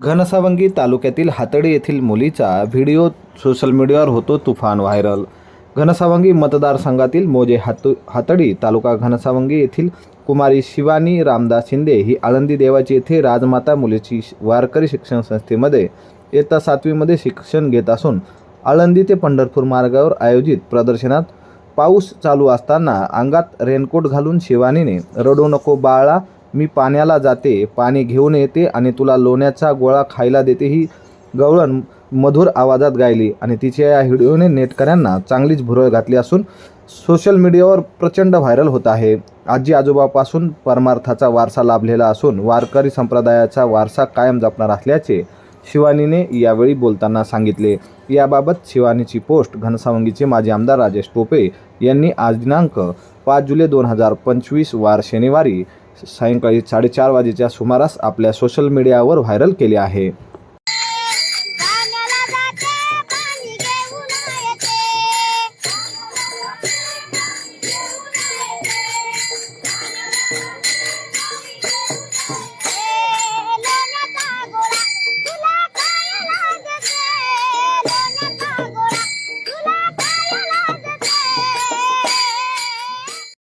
घनसावंगी तालुक्यातील हातडी येथील मुलीचा व्हिडिओ सोशल मीडियावर होतो तुफान व्हायरल. घनसावंगी मतदारसंघातील मोजे हातू हातडी तालुका घनसावंगी येथील कुमारी शिवानी रामदास शिंदे ही आळंदी देवाची येथे राजमाता मुलीची वारकरी शिक्षण संस्थेमध्ये इयत्ता सातवीमध्ये शिक्षण घेत असून आळंदी ते पंढरपूर मार्गावर आयोजित प्रदर्शनात पाऊस चालू असताना अंगात रेनकोट घालून शिवानीने रडू नको बाळा मी पाण्याला जाते पाणी घेऊन येते आणि तुला लोण्याचा गोळा खायला देते ही गवळण मधुर आवाजात गायली. आणि तिच्या या व्हिडिओने नेटकऱ्यांना चांगलीच भुरळ घातली असून सोशल मीडियावर प्रचंड व्हायरल होत आहे. आजी आजोबापासून परमार्थाचा वारसा लाभलेला असून वारकरी संप्रदायाचा वारसा कायम जपणार असल्याचे शिवानीने यावेळी बोलताना सांगितले. याबाबत शिवानीची पोस्ट घनसावंगीचे माजी आमदार राजेश टोपे यांनी आज दिनांक पाच जुलै दोन हजार पंचवीस वार शनिवारी सायंकाळी साडेचार वाजेच्या सुमारास आपल्या सोशल मीडियावर व्हायरल केले आहे.